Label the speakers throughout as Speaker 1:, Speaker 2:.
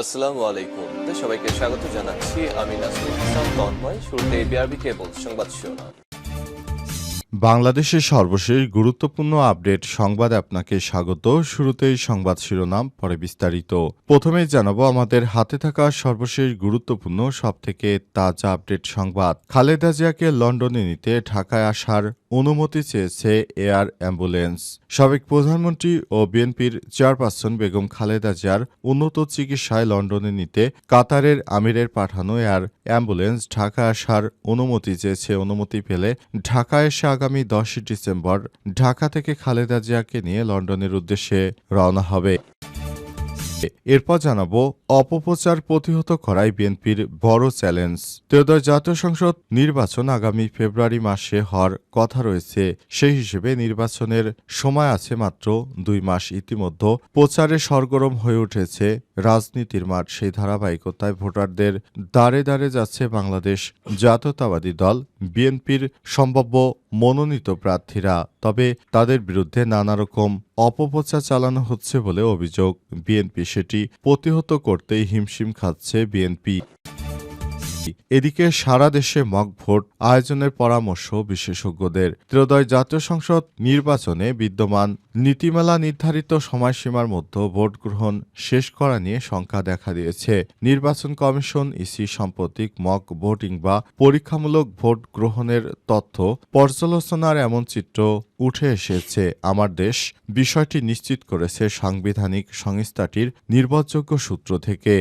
Speaker 1: আসসালামু আলাইকুম। সবাইকে স্বাগত জানাচ্ছি। আমি তন্ময়। শুরুতে বিআরবি কেবল সংবাদ শিরোনাম।
Speaker 2: বাংলাদেশের সর্বশেষ গুরুত্বপূর্ণ আপডেট সংবাদ আপনাকে স্বাগত। শুরুতেই সংবাদ শিরোনাম, পরে বিস্তারিত। প্রথমেই জানাব, আমাদের হাতে থাকা সর্বশেষ গুরুত্বপূর্ণ, সবথেকে তাজা আপডেট সংবাদ। খালেদা জিয়াকে লন্ডনে নিতে ঢাকায় আসার অনুমতি চেয়েছে এয়ার অ্যাম্বুলেন্স। সাবেক প্রধানমন্ত্রী ও বিএনপির চেয়ারপারসন বেগম খালেদা জিয়ার উন্নত চিকিৎসায় লন্ডনে নিতে কাতারের আমিরের পাঠানো এয়ার অ্যাম্বুলেন্স ঢাকা আসার অনুমতি চেয়েছে। অনুমতি পেলে ঢাকা এসে আগামী দশই ডিসেম্বর ঢাকা থেকে খালেদা জিয়াকে নিয়ে লন্ডনের উদ্দেশ্যে রওনা হবে। এরপর জানাব, অপপ্রচার প্রতিহত করাই বিএনপির বড় চ্যালেঞ্জ। ত্রয়োদশ জাতীয় সংসদ নির্বাচন আগামী ফেব্রুয়ারি মাসে হওয়ার কথা রয়েছে। সেই হিসেবে নির্বাচনের সময় আছে মাত্র দুই মাস। ইতিমধ্যে প্রচারে সরগরম হয়ে উঠেছে রাজনীতির মাঠ। সেই ধারাবাহিকতায় ভোটারদের দাঁড়ে দাঁড়ে যাচ্ছে বাংলাদেশ জাতীয়তাবাদী দল, বিএনপির সম্ভাব্য মনোনীত প্রার্থীরা। তবে তাদের বিরুদ্ধে নানা রকম অপপ্রচার চালানো হচ্ছে বলে অভিযোগ। বিএনপি সেটি প্রতিহত করতেই হিমশিম খাচ্ছে বিএনপি। এদিকে সারা দেশে মক ভোট আয়োজনের পরামর্শ বিশেষজ্ঞদের। ত্রয়োদয় জাতীয় সংসদ নির্বাচনে বিদ্যমান নীতিমালা নির্ধারিত সময়সীমার মধ্যে ভোট গ্রহণ শেষ করা নিয়ে শঙ্কা দেখা দিয়েছে। নির্বাচন কমিশন, ইসি সাম্প্রতিক মক ভোটিং বা পরীক্ষামূলক ভোট গ্রহণের তথ্য পর্যালোচনার এমন চিত্র উঠে এসেছে। আমার দেশ বিষয়টি নিশ্চিত করেছে সাংবিধানিক সংস্থাটির নির্ভরযোগ্য সূত্র থেকে।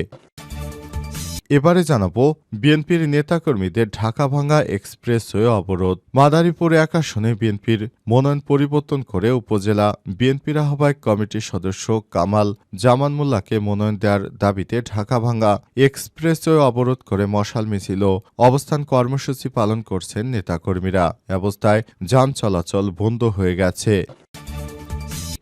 Speaker 2: এবারে জানাব বিএনপির নেতাকর্মীদের ঢাকা ভাঙ্গা এক্সপ্রেসওয়ে অবরোধ। মাদারীপুর এক আসনে বিএনপির মনোনয়ন পরিবর্তন করে উপজেলা বিএনপির আহ্বায়ক কমিটির সদস্য কামাল জামান মোল্লাকে মনোনয়ন দেওয়ার দাবিতে ঢাকা ভাঙ্গা এক্সপ্রেসওয়ে অবরোধ করে মশাল মিছিল। অবস্থান কর্মসূচি পালন করছেন নেতাকর্মীরা। অবস্থায় যান চলাচল বন্ধ হয়ে গেছে।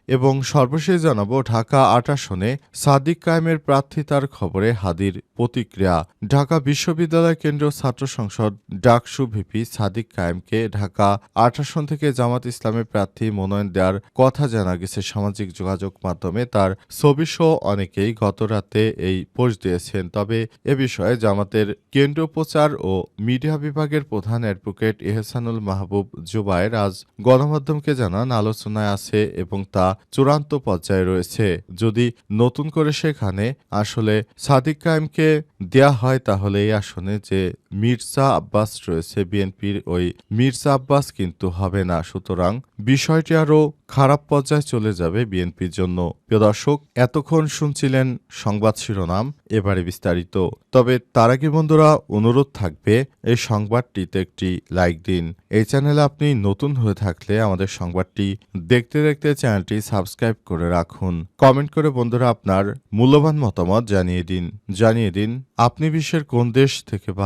Speaker 2: এবং সর্বশেষ জানাব, ঢাকা আট আসনে সাদিক কায়েমের প্রার্থিতার খবরে হাদির প্রতিক্রিয়া। ঢাকা বিশ্ববিদ্যালয় কেন্দ্রীয় ছাত্র সংসদ ডাকসু ভিপি সাদিক কায়েমকে ঢাকা আট আসন থেকে জামাত ইসলামের প্রার্থী মনোনয়ন দেওয়ার কথা জানা গেছে। সামাজিক যোগাযোগ মাধ্যমে তার ছবি ছবিসহ অনেকেই গত রাতে এই পোস্ট দিয়েছেন। তবে এ বিষয়ে জামাতের কেন্দ্র প্রচার ও মিডিয়া বিভাগের প্রধান অ্যাডভোকেট এহসানুল মাহবুব জুবায়ের আজ গণমাধ্যমকে জানান, আলোচনায় আছে এবং তা চূড়ান্ত পর্যায়ে রয়েছে। যদি নতুন করে সেখানে আসলে সাদিক কায়েমকে দেয়া হয় তাহলে এই আসনে যে মির্জা আব্বাস রয়েছে বিএনপির, ওই মির্জা আব্বাস কিন্তু হবে না। সুতরাং বিষয়টি আরও খারাপ পর্যায়ে চলে যাবে বিএনপির জন্য। প্রিয় দর্শক, এতক্ষণ শুনছিলেন সংবাদ শিরোনাম, এবারে বিস্তারিত। তবে তার আগে বন্ধুরা, অনুরোধ থাকবে, এই সংবাদটিতে একটি লাইক দিন। এই চ্যানেলে আপনি নতুন হয়ে থাকলে আমাদের সংবাদটি দেখতে দেখতে চ্যানেলটি সাবস্ক্রাইব করে রাখুন। কমেন্ট করে বন্ধুরা আপনার মূল্যবান মতামত জানিয়ে দিন। জানিয়ে দিন, আপনি বিশ্বের কোন দেশ থেকে বা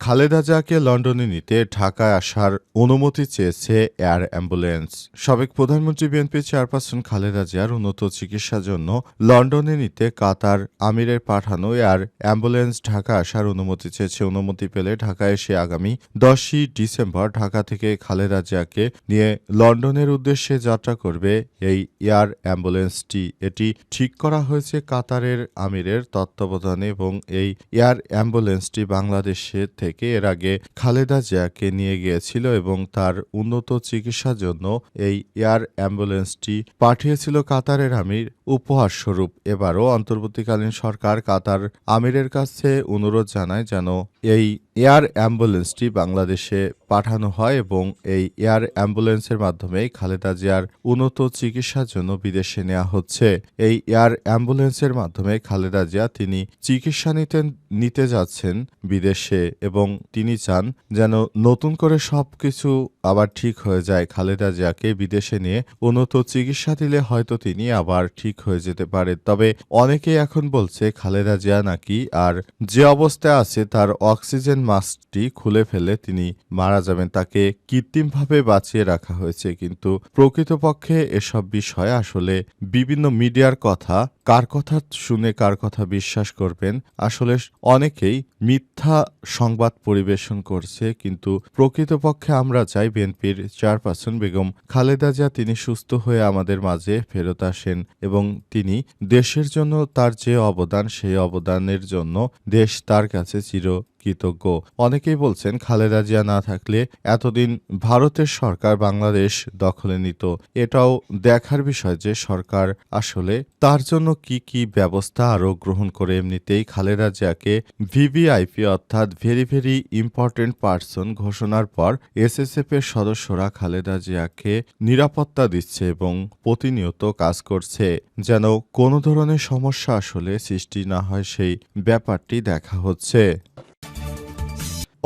Speaker 2: খালেদা জিয়াকে লন্ডনে নিতে ঢাকায় আসার অনুমতি চেয়েছে এয়ার অ্যাম্বুলেন্স। সাবেক প্রধানমন্ত্রী বিএনপি চেয়ারপারসন খালেদা জিয়ার উন্নত চিকিৎসার জন্য লন্ডনে নিতে কাতার আমিরের পাঠানো এয়ার অ্যাম্বুলেন্স ঢাকা আসার অনুমতি চেয়েছে। অনুমতি পেলে ঢাকায় এসে আগামী দশই ডিসেম্বর ঢাকা থেকে খালেদা জিয়াকে নিয়ে লন্ডনের উদ্দেশ্যে যাত্রা করবে এই এয়ার অ্যাম্বুলেন্সটি। এটি ঠিক করা হয়েছে কাতারের আমিরের তত্ত্বাবধানে এবং এই এয়ার অ্যাম্বুলেন্সটি বাংলাদেশে থেকে এর আগে খালেদা জিয়াকে নিয়ে গিয়েছিল এবং তার উন্নত চিকিৎসার জন্য এই এয়ার অ্যাম্বুলেন্সটি পাঠিয়েছিল কাতারের আমির উপহার স্বরূপ। এবারও অন্তর্বর্তীকালীন সরকার কাতার আমিরের কাছে অনুরোধ জানায় যেন এই এয়ার অ্যাম্বুলেন্সটি বাংলাদেশে পাঠানো হয় এবং এই এয়ার অ্যাম্বুলেন্সের মাধ্যমে খালেদা জিয়ার উন্নত চিকিৎসার জন্য বিদেশে নেওয়া হচ্ছে। এই এয়ার অ্যাম্বুলেন্সের মাধ্যমে খালেদা জিয়া তিনি চিকিৎসা নিতে নিতে যাচ্ছেন বিদেশে এবং তিনি চান যেন নতুন করে সবকিছু আবার ঠিক হয়ে যায়। খালেদা জিয়াকে বিদেশে নিয়ে উন্নত চিকিৎসা দিলে হয়তো তিনি আবার ঠিক হয়ে যেতে পারে। তবে অনেকেই এখন বলছে, খালেদা জিয়া নাকি আর যে অবস্থায় আছে তার অক্সিজেন মাস্কটি খুলে ফেলে তিনি মারা যাবেন। তাকে কৃত্রিমভাবে বাঁচিয়ে রাখা হয়েছে। কিন্তু প্রকৃতপক্ষে এসব বিষয় আসলে বিভিন্ন মিডিয়ার কথা, কার কথা শুনে কার কথা বিশ্বাস করবেন, আসলে অনেকেই মিথ্যা সংবাদ পরিবেশন করছে। কিন্তু প্রকৃতপক্ষে আমরা চাই বিএনপির চেয়ারপারসন বেগম খালেদা জিয়া তিনি সুস্থ হয়ে আমাদের মাঝে ফেরত আসেন এবং তিনি দেশের জন্য তার যে অবদান, সেই অবদানের জন্য দেশ তার কাছে চির কৃতজ্ঞ। অনেকেই বলছেন, খালেদা জিয়া না থাকলে এতদিন ভারতের সরকার বাংলাদেশ দখলে নিত। এটাও দেখার বিষয় যে সরকার আসলে তার জন্য কি কি ব্যবস্থা আরও গ্রহণ করে এমনিতেই খালেদা জিয়াকে ভিভিআইপি অর্থাৎ ভেরি ভেরি ইম্পর্টেন্ট পার্সন ঘোষণার পর এসএসএফ এর সদস্যরা খালেদা জিয়াকে নিরাপত্তা দিচ্ছে এবং প্রতিনিয়ত কাজ করছে। যেন কোনো ধরনের সমস্যা আসলে সৃষ্টি না হয় সেই ব্যাপারটি দেখা হচ্ছে।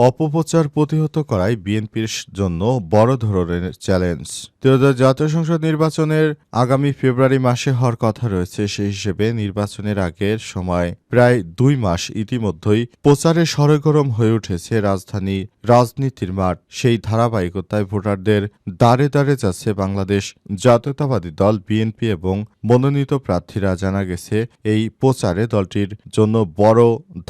Speaker 2: অপপ্রচার প্রতিহত করাই বিএনপির জন্য বড় ধরনের চ্যালেঞ্জ। ত্রয়োদশ জাতীয় সংসদ নির্বাচনের আগামী ফেব্রুয়ারি মাসে হওয়ার কথা রয়েছে, সেই হিসেবে নির্বাচনের আগের সময় প্রায় দুই মাস ইতিমধ্যেই প্রচারে সরগরম হয়ে উঠেছে রাজধানী রাজনীতির মাঠ। সেই ধারাবাহিকতায় ভোটারদের দাঁড়ে দাঁড়ে যাচ্ছে বাংলাদেশ জাতীয়তাবাদী দল, বিএনপি এবং মনোনীত প্রার্থীরা। জানা গেছে, এই প্রচারে দলটির জন্য বড়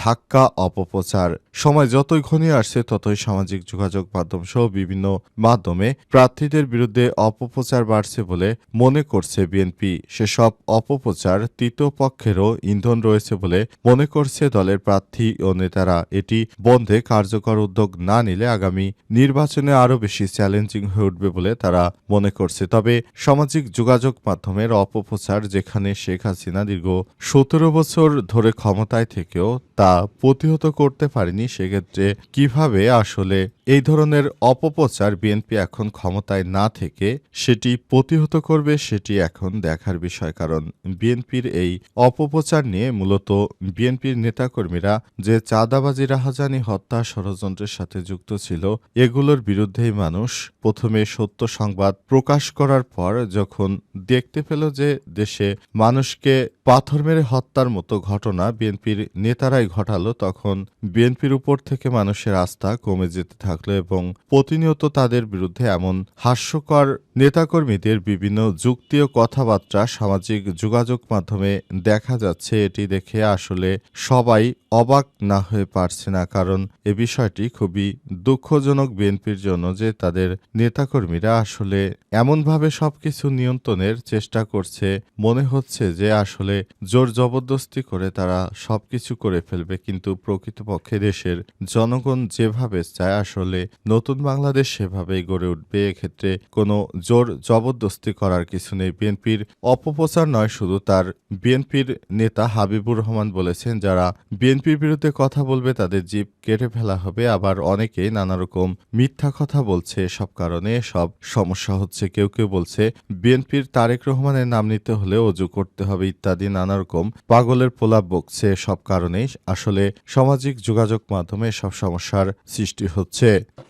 Speaker 2: ধাক্কা, অপপ্রচার। সময় যতই ঘনিয়ে আসছে, ততই সামাজিক যোগাযোগ মাধ্যম সহ বিভিন্ন মাধ্যমে প্রার্থীদের বিরুদ্ধে অপপ্রচার বাড়ছে বলে মনে করছে বিএনপি। সেসব অপপ্রচার তৃতীয় পক্ষেরও ইন্ধন রয়েছে বলে মনে করছে দলের প্রার্থী ও নেতারা। এটি বন্ধে কার্যকর উদ্যোগ না নিলে আগামী নির্বাচনে আরও বেশি চ্যালেঞ্জিং হয়ে উঠবে বলে তারা মনে করছে। তবে সামাজিক যোগাযোগ মাধ্যমের অপপ্রচার যেখানে শেখ হাসিনা দীর্ঘ সতেরো বছর ধরে ক্ষমতায় থেকেও তা প্রতিহত করতে পারেনি সেক্ষেত্রে কীভাবে আসলে এই ধরনের অপপ্রচার বিএনপি এখন ক্ষমতায় না থেকে সেটি প্রতিহত করবে সেটি এখন দেখার বিষয়, কারণ বিএনপির এই অপপ্রচার নিয়ে মূলত বিএনপির নেতাকর্মীরা যে চাঁদাবাজি, রাহাজানি, হত্যা ষড়যন্ত্রের সাথে যুক্ত ছিল, এগুলোর বিরুদ্ধেই মানুষ প্রথমে সত্য সংবাদ প্রকাশ করার পর যখন দেখতে পেল যে দেশে মানুষকে পাথর মেরে হত্যার মতো ঘটনা বিএনপির নেতারাই ঘটালো, তখন বিএনপির উপর থেকে মানুষের আস্থা কমে যেতে থাকল। এবং প্রতিনিয়ত তাদের বিরুদ্ধে এমন হাস্যকর নেতাকর্মীদের বিভিন্ন যুক্তি ও কথাবার্তা সামাজিক যোগাযোগ মাধ্যমে দেখা যাচ্ছে, এটি দেখে আসলে সবাই অবাক না হয়ে পারছে না। কারণ এ বিষয়টি খুবই দুঃখজনক বিএনপির জন্য যে তাদের নেতাকর্মীরা আসলে এমনভাবে সবকিছু নিয়ন্ত্রণের চেষ্টা করছে। মনে হচ্ছে যে আসলে জোর জবরদস্তি করে তারা সবকিছু করে ফেলবে, কিন্তু প্রকৃতপক্ষে দেশের জনগণ যেভাবে চায় আসলে নতুন বাংলাদেশ সেভাবেই গড়ে উঠবে। এক্ষেত্রে কোনো জোর জবরদস্তি করার কিছু নেই। বিএনপির অপপ্রচার নয়, শুধু তার বিএনপির নেতা হাবিবুর রহমান বলেছেন, যারা বিএনপির বিরুদ্ধে কথা বলবে তাদের জীব কেটে ফেলা হবে। আবার অনেকেই নানা রকম মিথ্যা কথা বলছে সব কারণে সব সমস্যা হচ্ছে। কেউ কেউ বলছে, বিএনপির তারেক রহমানের নাম নিতে হলে অজু করতে হবে ইত্যাদি, নানা রকম পাগলের পোলাপ বকছে। সব কারণেই আসলে সামাজিক যোগাযোগ মাধ্যমে সব সমস্যার সৃষ্টি হচ্ছে। it.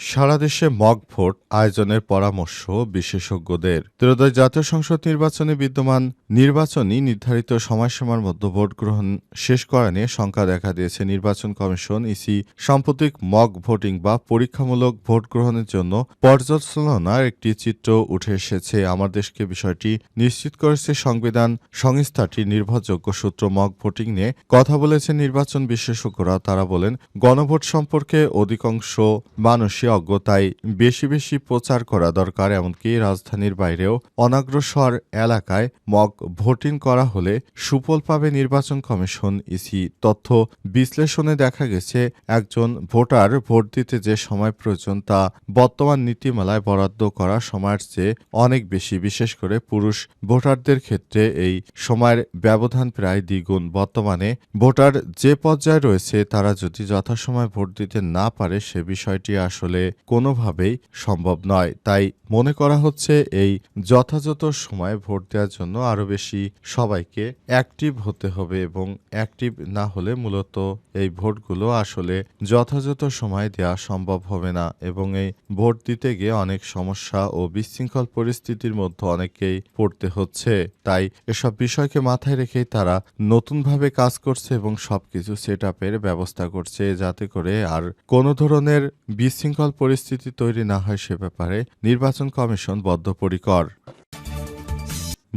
Speaker 2: সারা দেশে মক ভোট আয়োজনের পরামর্শ বিশেষজ্ঞদের। ত্রয়োদশ জাতীয় সংসদ নির্বাচনে বিদ্যমান নির্বাচনী নির্ধারিত সময়সীমার মধ্যে ভোট গ্রহণ শেষ করা নিয়ে শঙ্কা দেখা দিয়েছে নির্বাচন কমিশন। ইসি সাম্প্রতিক মক ভোটিং বা পরীক্ষামূলক ভোট গ্রহণের জন্য পর্যালোচনার একটি চিত্র উঠে এসেছে। আমার দেশকে বিষয়টি নিশ্চিত করেছে সংবিধান সংস্থাটি। নির্ভরযোগ্য সূত্র মক ভোটিং নিয়ে কথা বলেছে নির্বাচন বিশেষজ্ঞরা। তারা বলেন, গণভোট সম্পর্কে অধিকাংশ মানুষই অজ্ঞ তাই বেশি বেশি প্রচার করা দরকার, এমনকি রাজধানীর বাইরেও অনাগ্রসর এলাকায় মক ভোটিং করা হলে সুফল পাবে নির্বাচন কমিশন। ইসি তথ্য বিশ্লেষণে দেখা গেছে, একজন ভোটার ভোট দিতে যে সময় প্রয়োজন তা বর্তমান নীতিমালায় বরাদ্দ করা সময়ের চেয়ে অনেক বেশি, বিশেষ করে পুরুষ ভোটারদের ক্ষেত্রে এই সময়ের ব্যবধান প্রায় দ্বিগুণ। বর্তমানে ভোটার যে পর্যায়ে রয়েছে, তারা যদি যথাসময় ভোট দিতে না পারে, সে বিষয়টি আসলে আসলে কোনোভাবেই সম্ভব নয়। তাই মনে করা হচ্ছে এই যথাযথ সময় ভোট দেওয়ার জন্য আরও বেশি সবাইকে অ্যাক্টিভ হতে হবে এবং অ্যাক্টিভ না হলে মূলত এই ভোটগুলো আসলে যথাযথ সময় দেওয়া সম্ভব হবে না এবং এই ভোট দিতে গিয়ে অনেক সমস্যা ও বিশৃঙ্খল পরিস্থিতির মধ্যে অনেকেই পড়তে হচ্ছে। তাই এসব বিষয়কে মাথায় রেখেই তারা নতুনভাবে কাজ করছে এবং সবকিছু সেট ব্যবস্থা করছে যাতে করে আর কোনো ধরনের বিশৃঙ্খল পরিস্থিতি তৈরি না হয় সে ব্যাপারে নির্বাচন কমিশন বদ্ধপরিকর।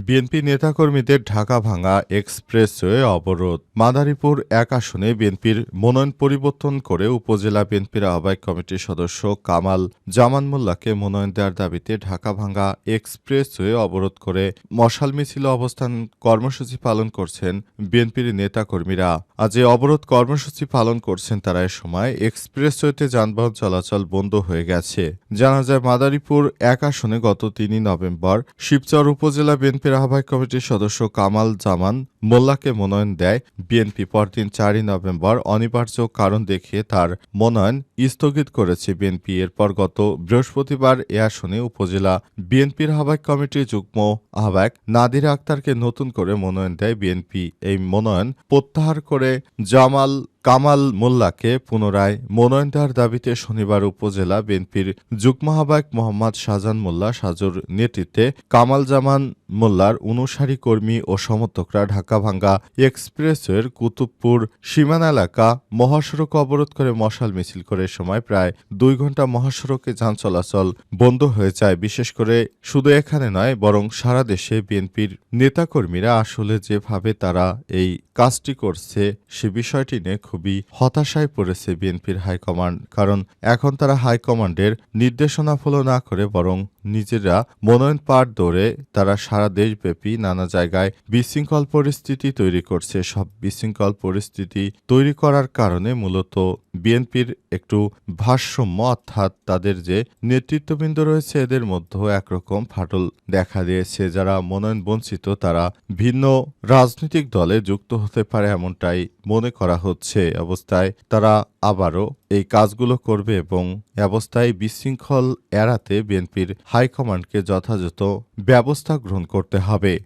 Speaker 2: বিএনপি নেতাকর্মীদের ঢাকা ভাঙা এক্সপ্রেসওয়ে অবরোধ। মাদারীপুর এক আসনে বিএনপির মনোনয়ন পরিবর্তন করে উপজেলা বিএনপির আহ্বায়ক কমিটির সদস্য কামাল জামান মোল্লাকে মনোনয়ন দেওয়ার দাবিতে ঢাকা ভাঙা এক্সপ্রেসওয়ে অবরোধ করে মশাল মিছিল অবস্থান কর্মসূচি পালন করছেন বিএনপির নেতাকর্মীরা। আজ এই অবরোধ কর্মসূচি পালন করছেন তারা এ সময় এক্সপ্রেসওয়েতে যানবাহন চলাচল বন্ধ হয়ে গেছে। জানা যায়, মাদারীপুর এক আসনে গত তিনই নভেম্বর শিবচর উপজেলা বিএনপির আহ্বায়ক কমিটির সদস্য কামাল জামান মোল্লাকে মনোনয়ন দেয়। বিএনপি পরদিন চারই নভেম্বর অনিবার্য কারণ দেখিয়ে তার মনোনয়ন স্থগিত করেছে বিএনপি। এরপর গত বৃহস্পতিবার এ আসনে উপজেলা বিএনপির আহ্বায়ক কমিটির যুগ্ম আহ্বায়ক নাদির আক্তারকে নতুন করে মনোনয়ন দেয় বিএনপি। এই মনোনয়ন প্রত্যাহার করে জামাল কামাল মোল্লাকে পুনরায় মনোনয়ন দেওয়ার দাবিতে শনিবার উপজেলা বিএনপির যুগ্ম আহ্বায়ক মোহাম্মদ শাহজান মোল্লা সাজুর নেতৃত্বে কামাল জামান মোল্লার অনুসারী কর্মী ও সমর্থকরা ঢাকা ভাঙ্গা এক্সপ্রেসওয়ের কুতুবপুর সীমানা এলাকা মহাসড়ক অবরোধ করে মশাল মিছিল করে সময় প্রায় দুই ঘণ্টা মহাসড়কে যান চলাচল বন্ধ হয়ে যায়। বিশেষ করে শুধু এখানে নয়, বরং সারা দেশে বিএনপির নেতাকর্মীরা আসলে যেভাবে তারা এই কাজটি করছে, সে বিষয়টি নিয়ে খুবই হতাশায় পড়েছে বিএনপির হাইকমান্ড কারণ এখন তারা হাইকমান্ডের নির্দেশনা ফলো না করে বরং নিজেরা মনোনয়ন পাঠ দৌড়ে তারা সারা দেশব্যাপী নানা জায়গায় বিশৃঙ্খল পরিস্থিতি তৈরি করছে। সব বিশৃঙ্খল পরিস্থিতি তৈরি করার কারণে মূলত বিএনপির একটু ভারসাম্য অর্থাৎ তাদের যে নেতৃত্ববৃন্দ রয়েছে, এদের মধ্যেও একরকম ফাটল দেখা দিয়েছে। যারা মনোনয়ন বঞ্চিত, তারা ভিন্ন রাজনৈতিক দলে যুক্ত হতে পারে এমনটাই মনে করা হচ্ছে। অবস্থায় তারা আবারও এই কাজগুলো করবে এবং অবস্থায় বিশৃঙ্খল এড়াতে বিএনপির হাইকমান্ডকে যথাযথ ব্যবস্থা গ্রহণ করতে হবে।